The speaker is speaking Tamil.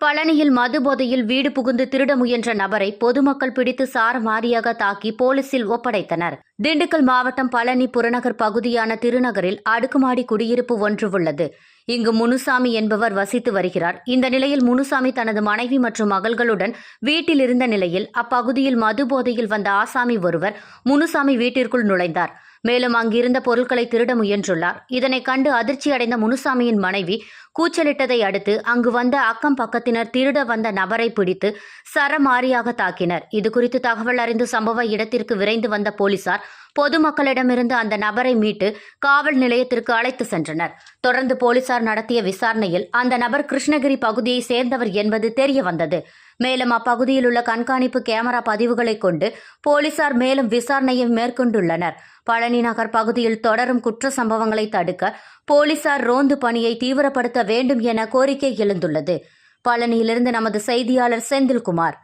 பழனியில் மது போதையில் வீடு புகுந்து திருட முயன்ற நபரை பொதுமக்கள் பிடித்து சாரமாரியாக தாக்கி போலீசில் ஒப்படைத்தனர். திண்டுக்கல் மாவட்டம் பழனி புறநகர் பகுதியான திருநகரில் அடுக்குமாடி குடியிருப்பு ஒன்று உள்ளது. இங்கு முனுசாமி என்பவர் வசித்து வருகிறார். இந்த நிலையில் முனுசாமி தனது மனைவி மற்றும் மகள்களுடன் வீட்டில் இருந்த நிலையில் அப்பகுதியில் மது போதையில் வந்த ஆசாமி ஒருவர் முனுசாமி வீட்டிற்குள் நுழைந்தார். மேலும் அங்கிருந்த பொருட்களை திருட முயன்றுள்ளார். இதனை கண்டு அதிர்ச்சியடைந்த முனுசாமியின் மனைவி கூச்சலிட்டதை அடுத்து அங்கு வந்த அக்கம் பக்கத்தினர் திருட வந்த நபரை பிடித்து சரமாரியாக தாக்கினர். இது குறித்து தகவல் அறிந்து சம்பவ இடத்திற்கு விரைந்து வந்த போலீசார் பொதுமக்களிடமிருந்து அந்த நபரை மீட்டு காவல் நிலையத்திற்கு அழைத்து சென்றனர். தொடர்ந்து போலீசார் நடத்திய விசாரணையில் அந்த நபர் கிருஷ்ணகிரி பகுதியை சேர்ந்தவர் என்பது தெரிய வந்தது. மேலும் அப்பகுதியில் உள்ள கண்காணிப்பு கேமரா பதிவுகளை கொண்டு போலீசார் மேலும் விசாரணையை மேற்கொண்டுள்ளனர். பழனி நகர் பகுதியில் தொடரும் குற்ற சம்பவங்களை தடுக்க போலீசார் ரோந்து பணியை தீவிரப்படுத்த வேண்டும் என கோரிக்கை எழுந்துள்ளது. பழனியிலிருந்து நமது செய்தியாளர் செந்தில்குமார்.